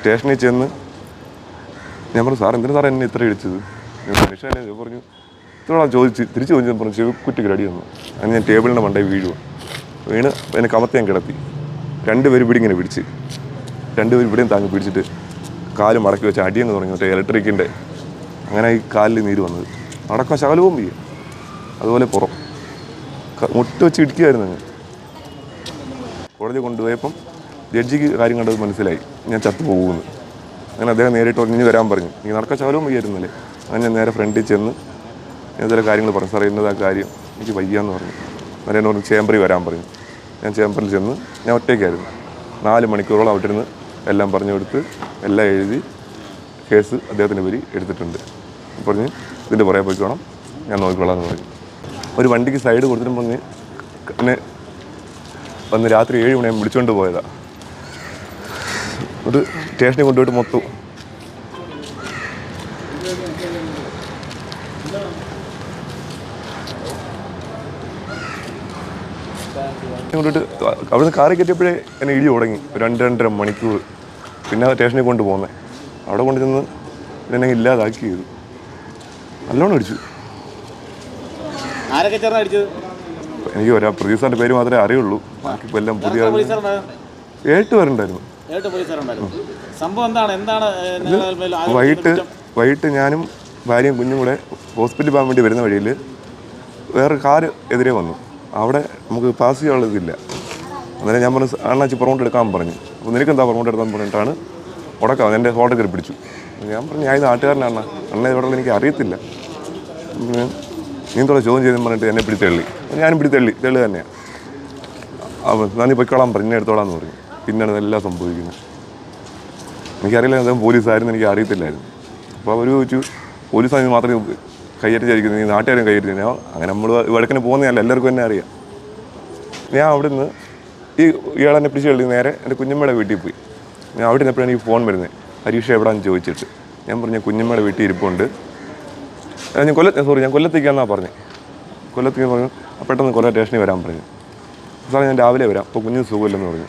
സ്റ്റേഷനിൽ ചെന്ന് ഞാൻ പറഞ്ഞു സാർ എന്തിനാ സാർ എന്നെ ഇത്ര ഇടിച്ചത് ഞാൻ പറഞ്ഞു ഇത്രയോളം ചോദിച്ച് തിരിച്ച് ചോദിച്ചു പറഞ്ഞു ചെവിക്കുറ്റിക്ക് അടി വന്നു. അങ്ങനെ ഞാൻ ടേബിളിന്റെ മണ്ടയിൽ വീഴുക വീണ് എന്നെ കമത്തി ഞാൻ കിടത്തി. രണ്ടുപേരും ഇവിടെ ഇങ്ങനെ പിടിച്ച് രണ്ടുപേരും ഇവിടെയും താങ്ങി പിടിച്ചിട്ട് കാൽ മടക്കി വെച്ച് അടിയങ്ങ് തുടങ്ങി മറ്റേ ഇലക്ട്രിക്കിന്റെ അങ്ങനെ ഈ കാലിൽ നീര് വന്നത്. അടക്കം ശകലവും ചെയ്യും അതുപോലെ പുറം. മുട്ട വെച്ച് ഇടിക്കുമായിരുന്നു അങ്ങ്. കോടതി കൊണ്ടുപോയപ്പം ജഡ്ജിക്ക് കാര്യം കണ്ടത് മനസ്സിലായി. ഞാൻ ചത്തു പോകുമെന്ന് അങ്ങനെ അദ്ദേഹം നേരിട്ട് ഇനി വരാൻ പറഞ്ഞു. നീ നടക്ക ശകലവും വയ്യായിരുന്നല്ലേ അങ്ങനെ ഞാൻ നേരെ ഫ്രണ്ടിൽ ചെന്ന് ഞാൻ ചില കാര്യങ്ങൾ പറഞ്ഞു. സാറേ ഇന്നത് കാര്യം. എനിക്ക് വയ്യാന്ന് പറഞ്ഞു. അന്നേരം എന്നോട് ചേംബറിൽ വരാൻ പറഞ്ഞു. ഞാൻ ചേംബറിൽ ചെന്ന് ഞാൻ ഒറ്റയ്ക്കായിരുന്നു. നാല് മണിക്കൂറോളം അവിടെ ഇരുന്ന് എല്ലാം പറഞ്ഞു കൊടുത്ത് എല്ലാം എഴുതി കേസ് അദ്ദേഹത്തിന്റെ പേര് എടുത്തിട്ടുണ്ട്. പറഞ്ഞ് ഇതിന്റെ പുറകെ പോയിക്കോണം. ഞാൻ നോക്കിക്കോളാം എന്ന് പറഞ്ഞു. ഒരു വണ്ടിക്ക് സൈഡ് കൊടുത്തിട്ടും പറഞ്ഞ് എന്നെ വന്ന് രാത്രി ഏഴ് മണിയാകുമ്പോൾ വിളിച്ചുകൊണ്ട് പോയതാ. ഒരു സ്റ്റേഷനിൽ കൊണ്ടുപോയിട്ട് മൊത്തം. കൊണ്ടിട്ട് അവിടുന്ന് കാറി കയറ്റിയപ്പോഴേ എന്നെ ഇടി തുടങ്ങി. രണ്ട് രണ്ടര മണിക്കൂർ. പിന്നെ സ്റ്റേഷനിൽ കൊണ്ട് പോകുന്നത് അവിടെ കൊണ്ട് ചെന്ന് എന്നെ ഇല്ലാതാക്കി ചെയ്തു. നല്ലോണം അടിച്ചു. എനിക്ക് ഒരാ പ്രതീക്ഷന്റെ പേര് മാത്രമേ അറിയുള്ളൂ. ബാക്കി എല്ലാം പുതിയ ഏട്ട് പേരുണ്ടായിരുന്നു പോലീസുകാരുണ്ടായിരുന്നു. സംഭവം എന്താണ്? എന്താണ് ഏ, നിങ്ങളുടെ മേൽ വൈകിട്ട് വൈകിട്ട് ഞാനും ഭാര്യയും കുഞ്ഞും കൂടെ ഹോസ്പിറ്റലിൽ പോകാൻ വേണ്ടി വരുന്ന വഴിയിൽ വേറെ കാറ് എതിരെ വന്നു. അവിടെ നമുക്ക് പാസ് ചെയ്യാനുള്ള ഇതില്ല. അന്നേരം ഞാൻ പറഞ്ഞു അണ്ണാച്ചി പുറകോട്ട് എടുക്കാൻ പറഞ്ഞു. അപ്പോൾ നിനക്ക് എന്താ പുറകോട്ട് എടുക്കാൻ പറഞ്ഞിട്ടാണ് ഉടക്കാം എന്റെ ഹോട്ടൽ കയറി പിടിച്ചു. ഞാൻ പറഞ്ഞു ഞാൻ ഇത് നാട്ടുകാരനാണ്. അണ്ണ ഇവിടെ എനിക്ക് അറിയത്തില്ല. നീന്തോ നീ ചോദ്യം ചെയ്തെന്ന് പറഞ്ഞിട്ട് എന്നെ പിടിത്തള്ളി ഞാനും പിടിത്തള്ളി തെള്ളി തന്നെയാണ് അപ്പോൾ നന്ദി പൊയ്ക്കോളാൻ പറഞ്ഞു എടുത്തോളാം എന്ന് പറഞ്ഞു. പിന്നെയാണ് ഇതെല്ലാം സംഭവിക്കുന്നത്. എനിക്കറിയില്ല അദ്ദേഹം പോലീസായിരുന്നു എനിക്ക് അറിയത്തില്ലായിരുന്നു. അപ്പോൾ അവർ ചോദിച്ചു പോലീസാണെങ്കിൽ മാത്രമേ കയ്യേറ്റിച്ചായിരിക്കുന്നത് ഈ നാട്ടുകാരും കയ്യേറ്റി അങ്ങനെ നമ്മൾ വടക്കിന് പോകുന്നതല്ല എല്ലാവർക്കും എന്നെ അറിയാം. ഞാൻ അവിടെ നിന്ന് ഈ ഇയാളെന്നെ പിടിച്ച് കളി നേരെ എന്റെ കുഞ്ഞമ്മയുടെ വീട്ടിൽ പോയി. ഞാൻ അവിടെ നിന്ന് എനിക്ക് ഫോൺ വരുന്നത് ഹരീഷ എവിടെയാണെന്ന് ചോദിച്ചിട്ട്? ഞാൻ പറഞ്ഞു കുഞ്ഞമ്മയുടെ വീട്ടിൽ ഇരിപ്പുണ്ട്. ഞാൻ കൊല്ല സോറി ഞാൻ കൊല്ലത്തേക്കാന്നാ പറഞ്ഞത് കൊല്ലത്തേക്ക് പറഞ്ഞു പെട്ടെന്ന് കൊല്ലം സ്റ്റേഷനിൽ വരാൻ പറഞ്ഞു. സാറേ ഞാൻ രാവിലെ വരാം അപ്പോൾ കുഞ്ഞിന് സുഖമില്ലെന്ന് പറഞ്ഞു.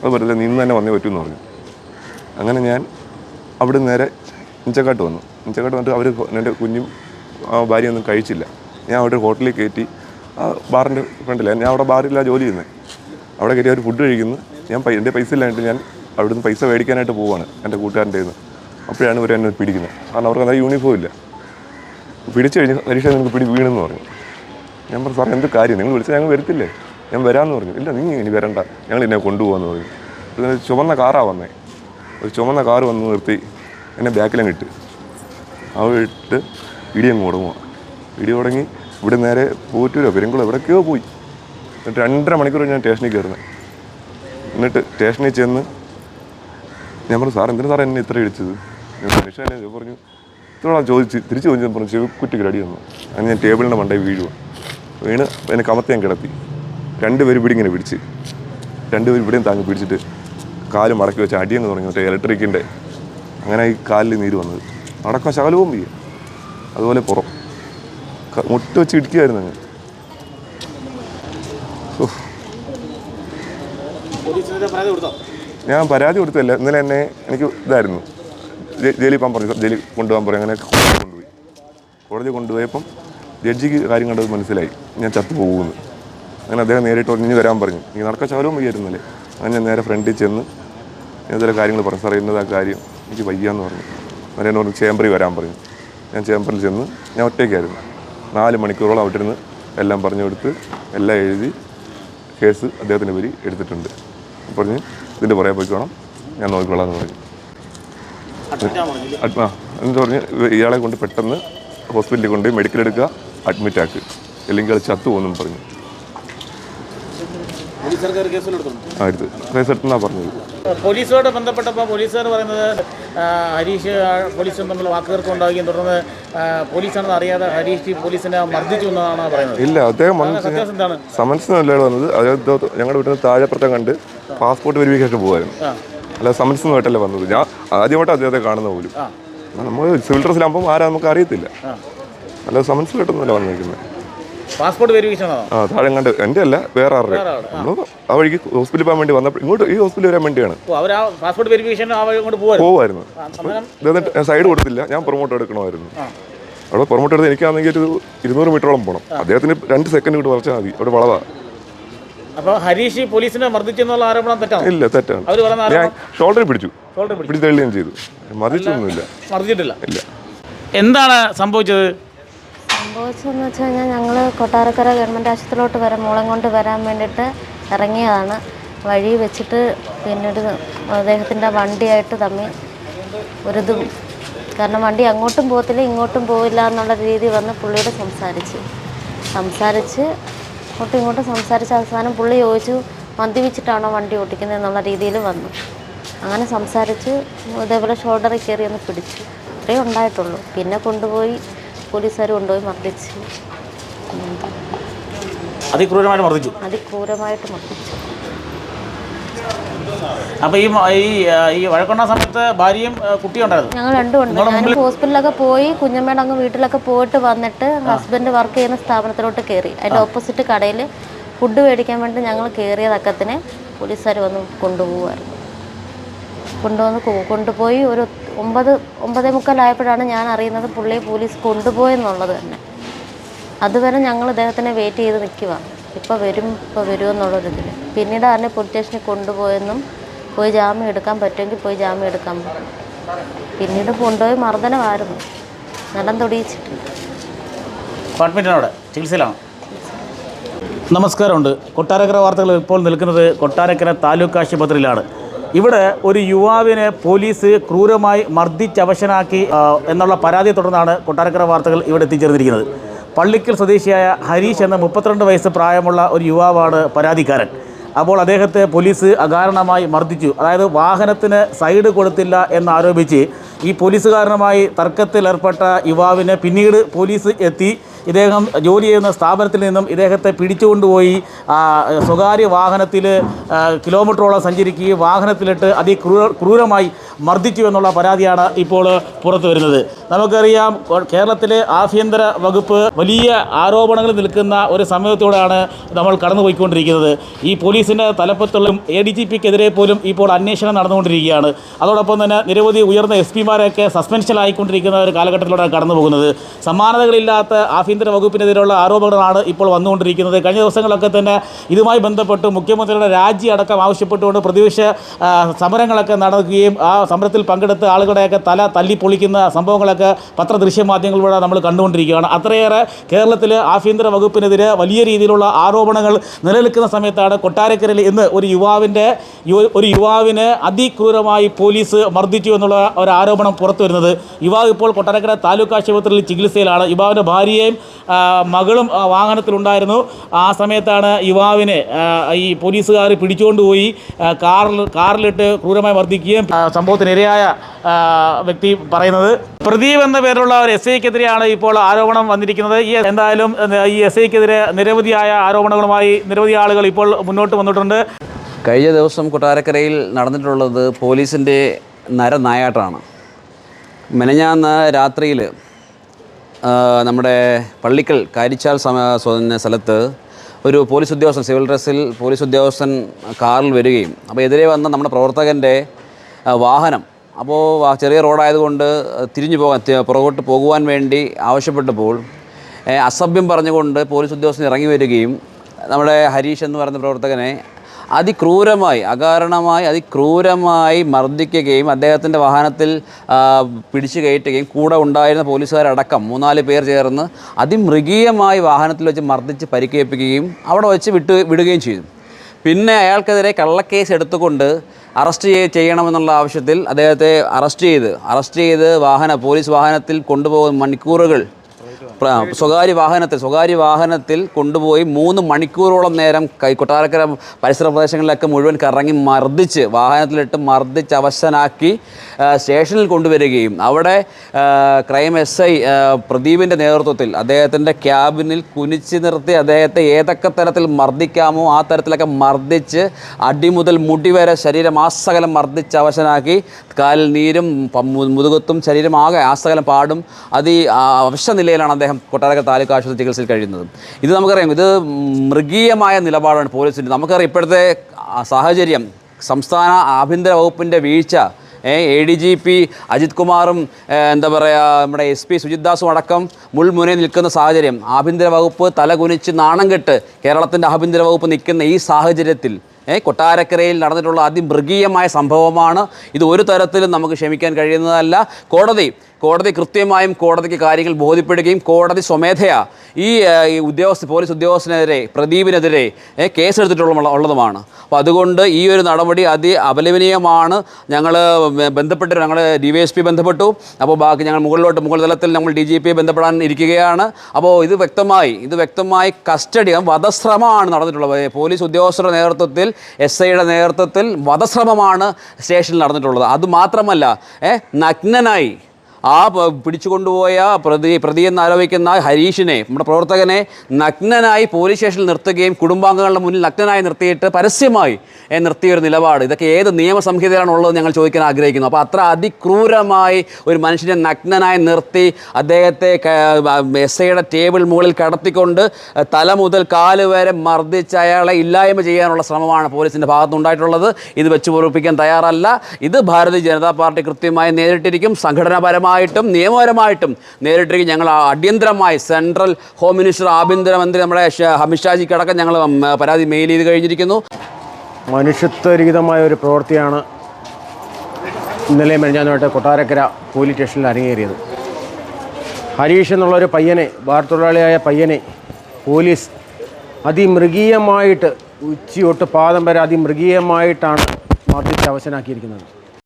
അത് പറ്റില്ല നിന്ന് തന്നെ വന്നേ പറ്റുമെന്ന് പറഞ്ഞു. അങ്ങനെ ഞാൻ അവിടെ നേരെ ഇഞ്ചക്കാട്ട് വന്നു. ഇഞ്ചക്കാട്ട് വന്നിട്ട് അവർ എന്റെ കുഞ്ഞും ആ ഭാര്യയൊന്നും കഴിച്ചില്ല. ഞാൻ അവിടെ ഹോട്ടലിൽ കയറ്റി ആ ബാറിന്റെ ഫ്രണ്ടില്ല ഞാൻ അവിടെ ബാറിലാണ് ജോലി ചെയ്യുന്നത് അവിടെ കയറ്റി അവർ ഫുഡ് കഴിക്കുന്നു. ഞാൻ എന്റെ പൈസ ഇല്ലാണ്ട് ഞാൻ അവിടുന്ന് പൈസ മേടിക്കാനായിട്ട് പോവാണ് എന്റെ കൂട്ടുകാരന്റെ നിന്ന് അപ്പോഴാണ് ഇവർ എന്നെ പിടിക്കുന്നത്. കാരണം അവർക്ക് അന്നേരം യൂണിഫോം ഇല്ല. പിടിച്ചു കഴിഞ്ഞ് പരീക്ഷ നിങ്ങൾക്ക് പിടി വീണെന്ന് പറഞ്ഞു. ഞാൻ പറഞ്ഞു സാറേ എന്ത് കാര്യം? നിങ്ങൾ വിളിച്ചാൽ ഞങ്ങൾ വരത്തില്ലേ? ഞാൻ വരാമെന്ന് പറഞ്ഞു. ഇല്ല നീ ഇനി വരണ്ട. ഞങ്ങൾ എന്നെ കൊണ്ടുപോകാമെന്ന് പറഞ്ഞു. പിന്നെ ഒരു ചുവന്ന കാറാണ് വന്നേ. ഒരു ചുമന്ന കാറ് വന്ന് നിർത്തി എന്നെ ബാക്കിലും ഇട്ട്. അവ ഇട്ട് ഇടിയങ്ങ് തുടങ്ങുക ഇടി തുടങ്ങി ഇവിടെ നേരെ പോറ്റൂരോ. പെരുങ്കുളം എവിടേക്കോ പോയി. എന്നിട്ട് രണ്ടര മണിക്കൂർ ഞാൻ സ്റ്റേഷനിൽ കയറുന്നത് എന്നിട്ട് സ്റ്റേഷനിൽ ചെന്ന് ഞാൻ പറഞ്ഞു സാർ എന്തിനാ സാർ എന്നെ ഇത്ര ഇടിച്ചത്? ഞാൻ പറഞ്ഞു ഇത്രയോളം ചോദിച്ച് തിരിച്ച് ചോദിച്ചു പറഞ്ഞു ചെവിക്കുറ്റിക്ക് അടി വന്നു. അങ്ങനെ ഞാൻ ടേബിളിന്റെ മണ്ടയിൽ വീഴുക വീണ് എന്നെ കമത്തി ഞാൻ കിടത്തി. രണ്ടുപേരും ഇവിടെ ഇങ്ങനെ പിടിച്ച് രണ്ടുപേരും ഇവിടെയും താങ്ങി പിടിച്ചിട്ട് കാൽ മടക്കി വെച്ച് അടിയങ്ങ് തുടങ്ങി മറ്റേ ഇലക്ട്രിക്കിന്റെ അങ്ങനെ ഈ കാലിൽ നീര് വന്നത്. നടക്കാൻ ശകലവും ചെയ്യും അതുപോലെ പുറം. മുട്ട വെച്ച് ഇടിക്കുമായിരുന്നു അങ്ങ് ഞാൻ പരാതി കൊടുത്തല്ല ഇന്നലെ എന്നെ എനിക്ക് ഇതായിരുന്നു. ജയിലിൽ പോകാൻ പറഞ്ഞു. ജയിലിൽ കൊണ്ടുപോകാൻ പറയും അങ്ങനെ കൊണ്ടുപോയി. കോടതി കൊണ്ടുപോയപ്പം ജഡ്ജിക്ക് കാര്യം കണ്ടത് മനസ്സിലായി. ഞാൻ ചത്തു പോകുമെന്ന് അങ്ങനെ അദ്ദേഹം നേരിട്ട് ഒന്നിഞ്ഞ് വരാൻ പറഞ്ഞു. ഈ നടക്ക ശകലവും വയ്യായിരുന്നല്ലേ അങ്ങനെ ഞാൻ നേരെ ഫ്രണ്ടിൽ ചെന്ന് ഞാൻ ചില കാര്യങ്ങൾ പറഞ്ഞു. സാറേ ഇന്നത് ആ കാര്യം. എനിക്ക് വയ്യാന്ന് പറഞ്ഞു. അന്നേരം എന്നോട് ചേംബറിൽ വരാൻ പറഞ്ഞു. ഞാൻ ചേംബറിൽ ചെന്ന് ഞാൻ ഒറ്റയ്ക്കായിരുന്നു. നാല് മണിക്കൂറോളം അവിടെ ഇരുന്ന് എല്ലാം പറഞ്ഞു കൊടുത്ത് എല്ലാം എഴുതി കേസ് അദ്ദേഹത്തിന്റെ പേര് എടുത്തിട്ടുണ്ട്. പറഞ്ഞ് ഇതിന്റെ പുറകെ പോയിക്കോണം. ഞാൻ നോക്കിക്കോളാം എന്ന് പറഞ്ഞു. ആ എന്ന് പറഞ്ഞ് ഇയാളെ കൊണ്ട് പെട്ടെന്ന് ഹോസ്പിറ്റലിൽ കൊണ്ട് മെഡിക്കൽ എടുക്കുക അഡ്മിറ്റ് ആക്ക് അല്ലെങ്കിൽ അത് ചത്തു പോകുന്നു പറഞ്ഞു. പറഞ്ഞത്? പോലീസുമായിട്ട് ബന്ധപ്പെട്ടപ്പോൾ പോലീസുകാർ പറയുന്നത് ഹരീഷ് പോലീസും തമ്മിൽ വാക്കുകൾക്ക് ഉണ്ടാവുകയും തുടർന്ന് പോലീസാണെന്ന് അറിയാതെ ഹരീഷ് പോലീസിനെ മർദ്ദിച്ചു എന്നാണ് പറയുന്നത്. ഇല്ല അദ്ദേഹം സമൻസ് സമൻസിനല്ല വന്നത്. അതായത് ഞങ്ങളുടെ വീട്ടിൽ നിന്ന് താഴെപ്പുറത്തെ കണ്ട് പാസ്പോർട്ട് വെരിഫിക്കേഷൻ പോകുമായിരുന്നു അല്ല സമൻസ് ആയിട്ടല്ലേ വന്നത്? ഞാൻ ആദ്യമായിട്ട് അദ്ദേഹത്തെ കാണുന്ന പോലും. നമ്മൾ സിവിൽ ഡ്രസ്സിലാകുമ്പോൾ ആരാ നമുക്ക് അറിയത്തില്ല. അല്ല സമൻസ് കേട്ടൊന്നുമല്ല വന്നിരിക്കുന്നത്. പാസ്പോർട്ട് വെരിഫിക്കേഷൻ ആ താഴെ കണ്ട് എന്റെ അല്ല വേറെ ആരുടെ ആ. നമ്മൾ ആ വഴിക്ക് ഹോസ്പിറ്റലിൽ പോകാൻ വേണ്ടി വന്നപ്പോൾ ഇങ്ങോട്ട് ഈ ഹോസ്പിറ്റലിൽ വരാൻ വേണ്ടിയാണ്. അവർ ആ പാസ്പോർട്ട് വെരിഫിക്കേഷൻ ആ വഴി കൊണ്ട് പോവായിരുന്നു? എന്നിട്ട് സൈഡ് കൊടുത്തില്ല ഞാൻ പ്രൊമോട്ട് എടുക്കണമായിരുന്നു. അവിടെ പുറമോട്ട് എടുത്ത് എനിക്കാണെങ്കിൽ ഒരു ഇരുന്നൂറ് മീറ്ററോളം പോകണം അദ്ദേഹത്തിന് രണ്ട് സെക്കൻഡ് കൂടി വളച്ചാൽ മതി അവിടെ വളവാ. അപ്പോൾ ഹരീഷ് പോലീസിനെ മർദ്ദിച്ചെന്നുള്ള ആരോപണം തെറ്റാണ്? ഇല്ല തെറ്റാണ്. അവർ പറഞ്ഞ ഞാൻ ഷോൾഡറിൽ പിടിച്ചു. പിടിച്ച്. തള്ളുകയും ചെയ്തു. മർദ്ദിച്ചൊന്നുമില്ല. മർദ്ദിച്ചിട്ടില്ല. ഇല്ല. എന്താണ് സംഭവിച്ചത്? സംഭവിച്ചതെന്ന് വെച്ച് കഴിഞ്ഞാൽ ഞങ്ങൾ കൊട്ടാരക്കര ഗവൺമെന്റ് ആശുപത്രിയിലോട്ട് വരാൻ മോളെ കൊണ്ട് വരാൻ വേണ്ടിയിട്ട് ഇറങ്ങിയതാണ്. വഴി വെച്ചിട്ട് പിന്നീട് അദ്ദേഹത്തിന്റെ വണ്ടിയായിട്ട് തമ്മിൽ ഒരിത് കാരണം വണ്ടി അങ്ങോട്ടും പോകത്തില്ല ഇങ്ങോട്ടും പോവില്ല എന്നുള്ള രീതി വന്ന് പുള്ളിയോട് സംസാരിച്ച്. സംസാരിച്ച് അങ്ങോട്ടും ഇങ്ങോട്ടും സംസാരിച്ച് അവസാനം പുള്ളി ചോദിച്ചു മദ്യപിച്ചിട്ടാണോ വണ്ടി ഓടിക്കുന്നത്? എന്നുള്ള രീതിയിൽ വന്നു. അങ്ങനെ സംസാരിച്ച് ഇതേപോലെ ഷോൾഡറിൽ കയറി ഒന്ന് പിടിച്ചു. അത്രയേ ഉണ്ടായിട്ടുള്ളൂ. പിന്നെ കൊണ്ടുപോയി പോലീസുകാർ കൊണ്ടുപോയി മർദ്ദിച്ച്. അതിക്രൂരമായിട്ട് മർദ്ദിച്ചു? അതിക്രൂരമായിട്ട് മർദ്ദിച്ചു. അപ്പോൾ ഈ ഈ വഴക്കൊണ്ട സമയത്ത് ഭാര്യയും കുട്ടിയും ഉണ്ടായിരുന്നു ഞങ്ങൾ രണ്ടും ഉണ്ട്. ഞാൻ ഹോസ്പിറ്റലിലൊക്കെ പോയി കുഞ്ഞമ്മയുടെ അങ്ങ് വീട്ടിലൊക്കെ പോയിട്ട് വന്നിട്ട് ഹസ്ബൻഡ് വർക്ക് ചെയ്യുന്ന സ്ഥാപനത്തിലോട്ട് കയറി അതിന്റെ ഓപ്പോസിറ്റ് കടയിൽ ഫുഡ് മേടിക്കാൻ വേണ്ടി ഞങ്ങൾ കയറിയതക്കത്തിന് പോലീസുകാർ വന്ന് കൊണ്ടുപോകുമായിരുന്നു കൊണ്ടുവന്ന് കൊണ്ടുപോയി ഒരു ഒമ്പത് ഒമ്പതേ മുക്കാലായപ്പോഴാണ് ഞാൻ അറിയുന്നത് പുള്ളിയെ പോലീസ് കൊണ്ടുപോയെന്നുള്ളത് തന്നെ. അതുവരെ ഞങ്ങൾ ഇദ്ദേഹത്തിനെ വെയിറ്റ് ചെയ്ത് നിൽക്കുക ഇപ്പോൾ വരും ഇപ്പോൾ വരും എന്നുള്ളൊരിതിൽ പിന്നീട് അതിനെ പോലീസ് സ്റ്റേഷനിൽ കൊണ്ടുപോയെന്നും പോയി ജാമ്യം എടുക്കാൻ പറ്റുമെങ്കിൽ പോയി ജാമ്യം എടുക്കാൻ പിന്നീട് കൊണ്ടുപോയി മർദ്ദനമായിരുന്നു. നടൻ തൊടിയിച്ചിട്ടുണ്ട് നമസ്കാരമുണ്ട്. കൊട്ടാരക്കര വാർത്തകൾ ഇപ്പോൾ നിൽക്കുന്നത് കൊട്ടാരക്കര താലൂക്ക് ആശുപത്രിയിലാണ്. ഇവിടെ ഒരു യുവാവിനെ പോലീസ് ക്രൂരമായി മർദ്ദിച്ചവശനാക്കി എന്നുള്ള പരാതിയെ തുടർന്നാണ് കൊട്ടാരക്കര വാർത്തകൾ ഇവിടെ എത്തിച്ചേർന്നിരിക്കുന്നത്. പള്ളിക്കൽ സ്വദേശിയായ ഹരീഷ് എന്ന മുപ്പത്തിരണ്ട് വയസ്സ് പ്രായമുള്ള ഒരു യുവാവാണ് പരാതിക്കാരൻ. അപ്പോൾ അദ്ദേഹത്തെ പോലീസ് അകാരണമായി മർദ്ദിച്ചു. അതായത് വാഹനത്തിന് സൈഡ് കൊടുത്തില്ല എന്നാരോപിച്ച് ഈ പോലീസുകാരനുമായി തർക്കത്തിലേർപ്പെട്ട യുവാവിനെ പിന്നീട് പോലീസ് എത്തി ഇദ്ദേഹം ജോലി ചെയ്യുന്ന സ്ഥാപനത്തിൽ നിന്നും ഇദ്ദേഹത്തെ പിടിച്ചുകൊണ്ടുപോയി സ്വകാര്യ വാഹനത്തിൽ കിലോമീറ്ററോളം സഞ്ചരിക്കുകയും വാഹനത്തിലിട്ട് അതിക്രൂര ക്രൂരമായി മർദ്ദിച്ചു എന്നുള്ള പരാതിയാണ് ഇപ്പോൾ പുറത്തു വരുന്നത് നമുക്കറിയാം കേരളത്തിലെ ആഭ്യന്തര വകുപ്പ് വലിയ ആരോപണങ്ങൾ നിൽക്കുന്ന ഒരു സമയത്തോടെയാണ് നമ്മൾ കടന്നുപോയിക്കൊണ്ടിരിക്കുന്നത്. ഈ പോലീസിന്റെ തലപ്പത്തുള്ള എ ഡി ജി പിക്കെതിരെ പോലും ഇപ്പോൾ അന്വേഷണം നടന്നുകൊണ്ടിരിക്കുകയാണ്. അതോടൊപ്പം തന്നെ നിരവധി ഉയർന്ന എസ് പിമാരൊക്കെ സസ്പെൻഷനിലായിക്കൊണ്ടിരിക്കുന്ന ഒരു കാലഘട്ടത്തിലൂടെ കടന്നു പോകുന്നത് സമാനതകളില്ലാത്ത ആഭ്യന്തര വകുപ്പിനെതിരെയുള്ള ആരോപണങ്ങളാണ് ഇപ്പോൾ വന്നുകൊണ്ടിരിക്കുന്നത്. കഴിഞ്ഞ ദിവസങ്ങളൊക്കെ തന്നെ ഇതുമായി ബന്ധപ്പെട്ട് മുഖ്യമന്ത്രിയുടെ രാജി അടക്കം ആവശ്യപ്പെട്ടുകൊണ്ട് പ്രതിപക്ഷ സമരങ്ങളൊക്കെ നടക്കുകയും ആ സമരത്തിൽ പങ്കെടുത്ത ആളുകളുടെയൊക്കെ തല തല്ലിപ്പൊളിക്കുന്ന സംഭവങ്ങളൊക്കെ പത്രദൃശ്യ മാധ്യമങ്ങളിലൂടെ നമ്മൾ കണ്ടുകൊണ്ടിരിക്കുകയാണ്. അത്രയേറെ കേരളത്തിൽ ആഭ്യന്തര വകുപ്പിനെതിരെ വലിയ രീതിയിലുള്ള ആരോപണങ്ങൾ നിലനിൽക്കുന്ന സമയത്താണ് കൊട്ടാരക്കരയിൽ ഇന്ന് ഒരു യുവാവിന്റെ ഒരു യുവാവിനെ അതിക്രൂരമായി പോലീസ് മർദ്ദിച്ചു എന്നുള്ള ഒരു ആരോപണം പുറത്തു വരുന്നത് യുവാവ് ഇപ്പോൾ കൊട്ടാരക്കര താലൂക്ക് ആശുപത്രിയിൽ ചികിത്സയിലാണ്. യുവാവിന്റെ ഭാര്യയും ആ, മകളും വാഹനത്തിലുണ്ടായിരുന്നു. ആ സമയത്താണ് യുവാവിനെ ഈ പോലീസുകാർ പിടിച്ചുകൊണ്ടുപോയി കാറിൽ കാറിലിട്ട് ക്രൂരമായി മർദ്ദിക്കുകയും ആ, സംഭവത്തിന് ഇരയായ ആ, വ്യക്തി പറയുന്നത്. പ്രദീപ് എന്ന പേരുള്ള ഒരു എസ് ഐക്കെതിരെയാണ് ഇപ്പോൾ ആരോപണം വന്നിരിക്കുന്നത്. ഈ എന്തായാലും ഈ എസ് ഐക്കെതിരെ നിരവധിയായ ആരോപണങ്ങളുമായി നിരവധി ആളുകൾ ഇപ്പോൾ മുന്നോട്ട് വന്നിട്ടുണ്ട്. കഴിഞ്ഞ ദിവസം കൊട്ടാരക്കരയിൽ നടന്നിട്ടുള്ളത് പോലീസിന്റെ നരനായാട്ടാണ്. മെനഞ്ഞാന്ന് രാത്രിയിൽ നമ്മുടെ പള്ളിക്കൽ കാരിച്ചാൽ സമ സ്ഥലത്ത് ഒരു പോലീസ് ഉദ്യോഗസ്ഥൻ സിവിൽ ഡ്രസ്സിൽ പോലീസ് ഉദ്യോഗസ്ഥൻ കാറിൽ വരികയും അപ്പോൾ എതിരെ വന്ന നമ്മുടെ പ്രവർത്തകന്റെ വാഹനം അപ്പോൾ ചെറിയ റോഡായതുകൊണ്ട് തിരിഞ്ഞു പോകാൻ പുറകോട്ട് പോകുവാൻ വേണ്ടി ആവശ്യപ്പെട്ടപ്പോൾ അസഭ്യം പറഞ്ഞുകൊണ്ട് പോലീസ് ഉദ്യോഗസ്ഥൻ ഇറങ്ങി വരികയും നമ്മുടെ ഹരീഷ് എന്ന് പറയുന്ന പ്രവർത്തകനെ അതിക്രൂരമായി അകാരണമായി അതിക്രൂരമായി മർദ്ദിക്കുകയും അദ്ദേഹത്തിന്റെ വാഹനത്തിൽ പിടിച്ചു കയറ്റുകയും കൂടെ ഉണ്ടായിരുന്ന പോലീസുകാരടക്കം മൂന്നാൽ പേർ ചേർന്ന് അതിമൃഗീയമായി വാഹനത്തിൽ വെച്ച് മർദ്ദിച്ച് പരിക്കേൽപ്പിക്കുകയും അവിടെ വെച്ച് വിട്ട് വിടുകയും ചെയ്തു. പിന്നെ അയാൾക്കെതിരെ കള്ളക്കേസ് എടുത്തുകൊണ്ട് അറസ്റ്റ് ചെയ്യണമെന്നുള്ള ആവശ്യത്തിൽ അദ്ദേഹത്തെ അറസ്റ്റ് ചെയ്ത് അറസ്റ്റ് ചെയ്ത് വാഹന പോലീസ് വാഹനത്തിൽ കൊണ്ടുപോകുന്ന മണിക്കൂറുകൾ സ്വകാര്യ വാഹനത്തിൽ സ്വകാര്യ വാഹനത്തിൽ കൊണ്ടുപോയി മൂന്ന് മണിക്കൂറോളം നേരം കൈ കൊട്ടാരക്കര പരിസര പ്രദേശങ്ങളിലൊക്കെ മുഴുവൻ കറങ്ങി മർദ്ദിച്ച് വാഹനത്തിലിട്ട് മർദ്ദിച്ച് അവശനാക്കി സ്റ്റേഷനിൽ കൊണ്ടുവരികയും. അവിടെ ക്രൈം എസ് ഐ പ്രദീപിന്റെ നേതൃത്വത്തിൽ അദ്ദേഹത്തിന്റെ ക്യാബിനിൽ കുനിച്ച് നിർത്തി അദ്ദേഹത്തെ ഏതൊക്കെ തരത്തിൽ മർദ്ദിക്കാമോ ആ തരത്തിലൊക്കെ മർദ്ദിച്ച് അടി മുതൽ മുടി വരെ ശരീരം ആസകലം മർദ്ദിച്ച് അവശനാക്കി കാലിൽ നീരും മുതുകത്തും ശരീരം ആകെ ആസകലം പാടും. അത് ഈ അവശ നിലയിലാണ് അദ്ദേഹം അദ്ദേഹം കൊട്ടാരക്കര താലൂക്ക് ആശുപത്രി ചികിത്സയിൽ കഴിയുന്നത്. ഇത് നമുക്കറിയാം. ഇത് മൃഗീയമായ നിലപാടാണ് പോലീസിന്റെ. നമുക്കറിയാം ഇപ്പോഴത്തെ സാഹചര്യം. സംസ്ഥാന ആഭ്യന്തര വകുപ്പിന്റെ വീഴ്ച A D G P Ajith കുമാറും എന്താ പറയുക നമ്മുടെ എസ് പി സുജിത് ദാസും അടക്കം മുൾമുനയിൽ നിൽക്കുന്ന സാഹചര്യം. ആഭ്യന്തര വകുപ്പ് തലകുനിച്ച് നാണം കെട്ട് കേരളത്തിന്റെ ആഭ്യന്തര വകുപ്പ് നിൽക്കുന്ന ഈ സാഹചര്യത്തിൽ കൊട്ടാരക്കരയിൽ നടന്നിട്ടുള്ള അതിമൃഗീയമായ സംഭവമാണ്. ഇത് ഒരു തരത്തിലും നമുക്ക് ക്ഷമിക്കാൻ കഴിയുന്നതല്ല. കോടതി കോടതി കൃത്യമായും കോടതിക്ക് കാര്യങ്ങൾ ബോധ്യപ്പെടുകയും കോടതി സ്വമേധയാ ഈ ഉദ്യോഗസ്ഥ പോലീസ് ഉദ്യോഗസ്ഥനെതിരെ പ്രദീപിനെതിരെ കേസെടുത്തിട്ടുള്ള ഉള്ളതുമാണ്. അപ്പോൾ അതുകൊണ്ട് ഈ ഒരു നടപടി അതി അപലപനീയമാണ്. ഞങ്ങൾ ബന്ധപ്പെട്ട് ഞങ്ങൾ ഡി വൈ എസ് പി ബന്ധപ്പെട്ടു. അപ്പോൾ ബാക്കി ഞങ്ങൾ മുകളിലോട്ട് മുകൾ തലത്തിൽ നമ്മൾ ഡി ജി പി ബന്ധപ്പെടാൻ ഇരിക്കുകയാണ്. അപ്പോൾ ഇത് വ്യക്തമായി ഇത് വ്യക്തമായി കസ്റ്റഡി വധശ്രമമാണ് നടന്നിട്ടുള്ളത്. പോലീസ് ഉദ്യോഗസ്ഥരുടെ നേതൃത്വത്തിൽ എസ് ഐയുടെ നേതൃത്വത്തിൽ വധശ്രമമാണ് സ്റ്റേഷനിൽ നടന്നിട്ടുള്ളത്. അതുമാത്രമല്ല നഗ്നനായി ആ പിടിച്ചുകൊണ്ടുപോയ പ്രതി പ്രതി എന്ന് ആരോപിക്കുന്ന ഹരീഷിനെ നമ്മുടെ പ്രവർത്തകനെ നഗ്നനായി പോലീസ് സ്റ്റേഷനിൽ നിർത്തുകയും കുടുംബാംഗങ്ങളുടെ മുന്നിൽ നഗ്നനായി നിർത്തിയിട്ട് പരസ്യമായി നിർത്തിയ ഒരു നിലപാട്. ഇതൊക്കെ ഏത് നിയമസംഹിതയിലാണ് ഉള്ളത് ഞങ്ങൾ ചോദിക്കാൻ ആഗ്രഹിക്കുന്നു. അപ്പോൾ അത്ര അതിക്രൂരമായി ഒരു മനുഷ്യനെ നഗ്നനായി നിർത്തി അദ്ദേഹത്തെ എസ് ഐയുടെ ടേബിൾ മുകളിൽ കടത്തിക്കൊണ്ട് തല മുതൽ കാൽ വരെ മർദ്ദിച്ച് അയാളെ ഇല്ലായ്മ ചെയ്യാനുള്ള ശ്രമമാണ് പോലീസിന്റെ ഭാഗത്തുണ്ടായിട്ടുള്ളത് ഇത് വെച്ച് പൊറുപ്പിക്കാൻ തയ്യാറല്ല. ഇത് ഭാരതീയ ജനതാ പാർട്ടി കൃത്യമായി നേരിട്ടിരിക്കും. സംഘടനാപരമായിട്ടും നിയമപരമായിട്ടും നേരിട്ടിരിക്കും ഞങ്ങൾ അടിയന്തരമായി സെൻട്രൽ ഹോം മിനിസ്റ്റർ ആഭ്യന്തരമന്ത്രി നമ്മുടെ അമിത്ഷാജിക്ക് അടക്കം ഞങ്ങൾ പരാതി മെയിൽ ചെയ്ത് കഴിഞ്ഞിരിക്കുന്നു. മനുഷ്യത്വരഹിതമായ ഒരു പ്രവൃത്തിയാണ് ഇന്നലെ മെഞ്ഞാന്നുമായിട്ട് കൊട്ടാരക്കര പോലീസ് സ്റ്റേഷനിൽ അരങ്ങേറിയത്. ഹരീഷ് എന്നുള്ളൊരു പയ്യനെ ബാർ തൊഴിലാളിയായ പയ്യനെ പോലീസ് അതിമൃഗീയമായിട്ട് ഉച്ചയൊട്ട് പാദം വരെ അതിമൃഗീയമായിട്ടാണ് മർദ്ദിച്ച് അവശനാക്കിയിരിക്കുന്നത്.